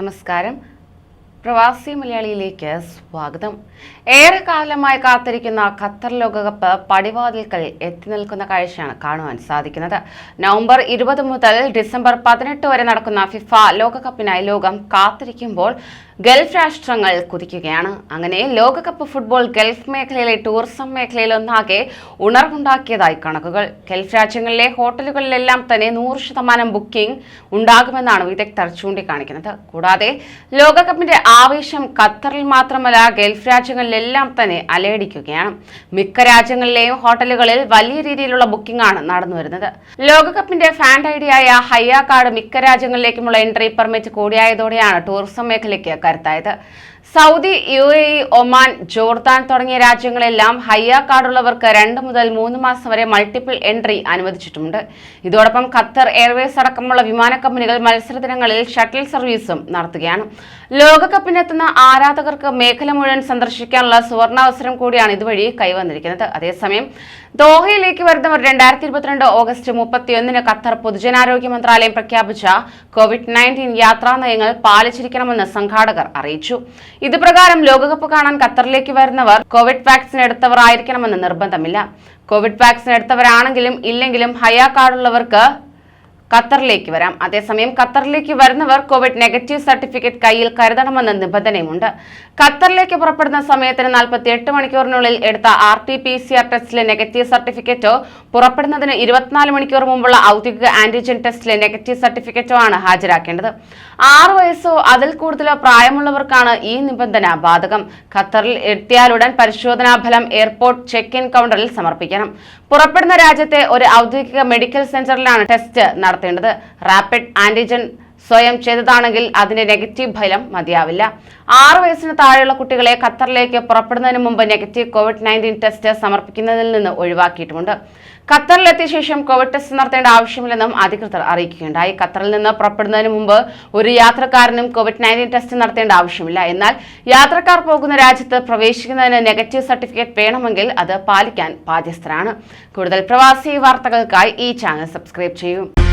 നമസ്കാരം. പ്രവാസി മലയാളിയിലേക്ക് സ്വാഗതം. ഏറെക്കാലമായി കാത്തിരിക്കുന്ന ഖത്തർ ലോകകപ്പ് പടിവാതിൽക്കൽ എത്തി നിൽക്കുന്ന കാഴ്ചയാണ് കാണുവാൻ സാധിക്കുന്നത്. നവംബർ ഇരുപത് മുതൽ ഡിസംബർ പതിനെട്ട് വരെ നടക്കുന്ന ഫിഫ ലോകകപ്പിനായി ലോകം കാത്തിരിക്കുമ്പോൾ ഗൾഫ് രാഷ്ട്രങ്ങൾ കുതിക്കുകയാണ്. അങ്ങനെ ലോകകപ്പ് ഫുട്ബോൾ ഗൾഫ് മേഖലയിലെ ടൂറിസം മേഖലയിൽ ഒന്നാകെ ഉണർവുണ്ടാക്കിയതായി കണക്കുകൾ. ഗൾഫ് രാജ്യങ്ങളിലെ ഹോട്ടലുകളിലെല്ലാം തന്നെ നൂറ് ശതമാനം ബുക്കിംഗ് ഉണ്ടാകുമെന്നാണ് വിദഗ്ധർ ചൂണ്ടിക്കാണിക്കുന്നത്. കൂടാതെ ലോകകപ്പിന്റെ ആവേശം ഖത്തറിൽ മാത്രമല്ല ഗൾഫ് രാജ്യങ്ങളിലെല്ലാം തന്നെ അലയടിക്കുകയാണ്. മിക്ക രാജ്യങ്ങളിലെയും ഹോട്ടലുകളിൽ വലിയ രീതിയിലുള്ള ബുക്കിംഗ് ആണ് നടന്നു വരുന്നത്. ലോകകപ്പിന്റെ ഫാൻ ഐഡിയായ ഹയ്യ കാർഡ് മിക്ക രാജ്യങ്ങളിലേക്കുമുള്ള എൻട്രി പെർമിറ്റ് കൂടിയായതോടെയാണ് ടൂറിസം മേഖലയ്ക്ക് കരുത്തായത് Saudi U A E Oman Jordan തുടങ്ങിയ രാജ്യങ്ങളെല്ലാം ഹയ്യ കാർഡുള്ളവർക്ക് രണ്ട് മുതൽ മൂന്ന് മാസം വരെ മൾട്ടിപ്പിൾ എൻട്രി അനുവദിച്ചിട്ടുണ്ട് ഇതോടൊപ്പം ഖത്തർ എയർവേസ് അടക്കമുള്ള വിമാന കമ്പനികൾ മത്സര ദിനങ്ങളിൽ ഷട്ടിൽ സർവീസും നടത്തുകയാണ്. ലോകകപ്പിനെത്തുന്ന ആരാധകർക്ക് മേഖല മുഴുവൻ സന്ദർശിക്കാനുള്ള സുവർണാവസരം കൂടിയാണ് ഇതുവഴി കൈവന്നിരിക്കുന്നത്. അതേസമയം ദോഹയിലേക്ക് വരുന്നവർ രണ്ടായിരത്തി ഇരുപത്തിരണ്ട് ഓഗസ്റ്റ് മുപ്പത്തിയൊന്നിന് ഖത്തർ പൊതുജനാരോഗ്യ മന്ത്രാലയം പ്രഖ്യാപിച്ച കോവിഡ് നയന്റീൻ യാത്രാ നയങ്ങൾ പാലിച്ചിരിക്കണമെന്ന് സംഘാടകർ അറിയിച്ചു. ഇത് പ്രകാരം ലോകകപ്പ് കാണാൻ ഖത്തറിലേക്ക് വരുന്നവർ കോവിഡ് വാക്സിൻ എടുത്തവർ ആയിരിക്കണമെന്ന് നിർബന്ധമില്ല. കോവിഡ് വാക്സിൻ എടുത്തവരാണെങ്കിലും ഇല്ലെങ്കിലും ഹയാ കാർഡുള്ളവർക്ക് ഖത്തറിലേക്ക് വരാം. അതേസമയം ഖത്തറിലേക്ക് വരുന്നവർ കോവിഡ് നെഗറ്റീവ് സർട്ടിഫിക്കറ്റ് കയ്യിൽ കരുതണമെന്ന നിബന്ധനയുമുണ്ട്. ഖത്തറിലേക്ക് പുറപ്പെടുന്ന സമയത്തിന് നാൽപ്പത്തി എട്ട് മണിക്കൂറിനുള്ളിൽ എടുത്ത R T P C R ടെസ്റ്റിലെ negative സർട്ടിഫിക്കറ്റോ പുറപ്പെടുന്നതിന് ഇരുപത്തിനാല് മണിക്കൂർ മുമ്പുള്ള ഔദ്യോഗിക ആന്റിജൻ ടെസ്റ്റിലെ നെഗറ്റീവ് സർട്ടിഫിക്കറ്റോ ആണ് ഹാജരാക്കേണ്ടത്. ആറ് വയസ്സോ അതിൽ കൂടുതലോ പ്രായമുള്ളവർക്കാണ് ഈ നിബന്ധന ബാധകം. ഖത്തറിൽ എത്തിയാലുടൻ പരിശോധനാ ഫലം എയർപോർട്ട് ചെക്ക് ഇൻ കൗണ്ടറിൽ സമർപ്പിക്കണം. പുറപ്പെടുന്ന രാജ്യത്തെ ഒരു ഔദ്യോഗിക മെഡിക്കൽ സെന്ററിലാണ് ടെസ്റ്റ് നടത്തേണ്ടത്. റാപ്പിഡ് ആന്റിജൻ സ്വയം ചെയ്തതാണെങ്കിൽ അതിന്റെ നെഗറ്റീവ് ഫലം മതിയാവില്ല. ആറ് വയസ്സിന് താഴെയുള്ള കുട്ടികളെ ഖത്തറിലേക്ക് പുറപ്പെടുന്നതിന് മുമ്പ് നെഗറ്റീവ് കോവിഡ് നയന്റീൻ ടെസ്റ്റ് സമർപ്പിക്കുന്നതിൽ നിന്ന് ഒഴിവാക്കിയിട്ടുമുണ്ട്. ഖത്തറിലെത്തിയ ശേഷം കോവിഡ് ടെസ്റ്റ് നടത്തേണ്ട ആവശ്യമില്ലെന്നും അധികൃതർ അറിയിക്കുകയുണ്ടായി. ഖത്തറിൽ നിന്ന് പുറപ്പെടുന്നതിന് മുമ്പ് ഒരു യാത്രക്കാരനും കോവിഡ് നയന്റീൻ ടെസ്റ്റ് നടത്തേണ്ട ആവശ്യമില്ല. എന്നാൽ യാത്രക്കാർ പോകുന്ന രാജ്യത്ത് പ്രവേശിക്കുന്നതിന് നെഗറ്റീവ് സർട്ടിഫിക്കറ്റ് വേണമെങ്കിൽ അത് പാലിക്കാൻ ബാധ്യസ്ഥരാണ്. കൂടുതൽ പ്രവാസി വാർത്തകൾക്കായി ഈ ചാനൽ സബ്സ്ക്രൈബ് ചെയ്യൂ.